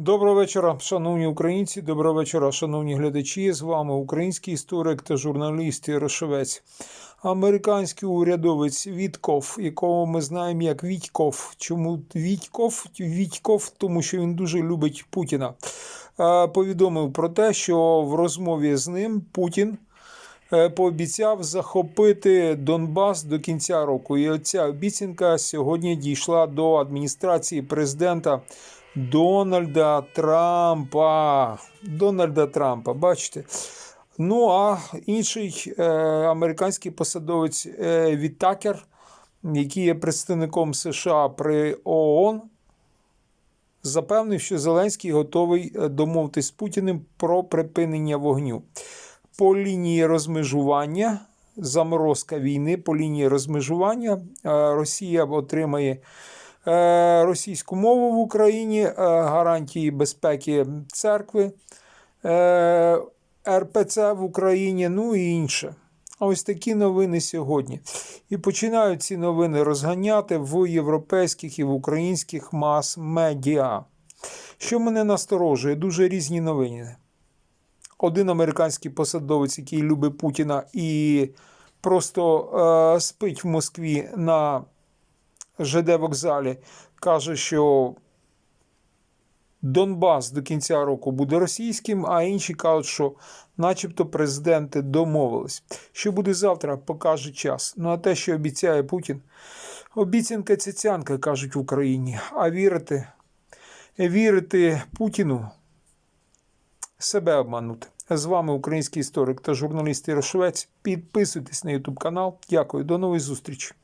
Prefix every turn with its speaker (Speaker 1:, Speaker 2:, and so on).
Speaker 1: Доброго вечора, шановні українці. Доброго вечора, шановні глядачі. З вами український історик та журналіст Ярошевець. Американський урядовець Вітков, якого ми знаємо як Вітьков. Чому Вітьков? Вітьков, тому що він дуже любить Путіна. е, Повідомив про те, що в розмові з ним Путін пообіцяв захопити Донбас до кінця року. І оця обіцянка сьогодні дійшла до адміністрації президента Дональда Трампа. Дональда Трампа, бачите. Ну а інший е, американський посадовець е, Вітакер, який є представником США при ООН, запевнив, що Зеленський готовий е, домовитись з Путіним про припинення вогню. По лінії розмежування, заморозка війни, по лінії розмежування е, Росія отримає е, російську мову в Україні, е, гарантії безпеки церкви, РПЦ в Україні, ну і інше. Ось такі новини сьогодні. І починають ці новини розганяти в європейських і в українських мас-медіа. Що мене насторожує, дуже різні новини. Один американський посадовець, який любить Путіна і просто е, спить в Москві на ЖД вокзалі, каже, що Донбас до кінця року буде російським, а інші кажуть, що начебто президенти домовились. Що буде завтра, покаже час. Ну а те, що обіцяє Путін, обіцянка цяцянка, кажуть в Україні. А вірити, вірити Путіну себе обманути. З вами український історик та журналіст Ярошовець. Підписуйтесь на YouTube канал. Дякую, до нової зустрічі.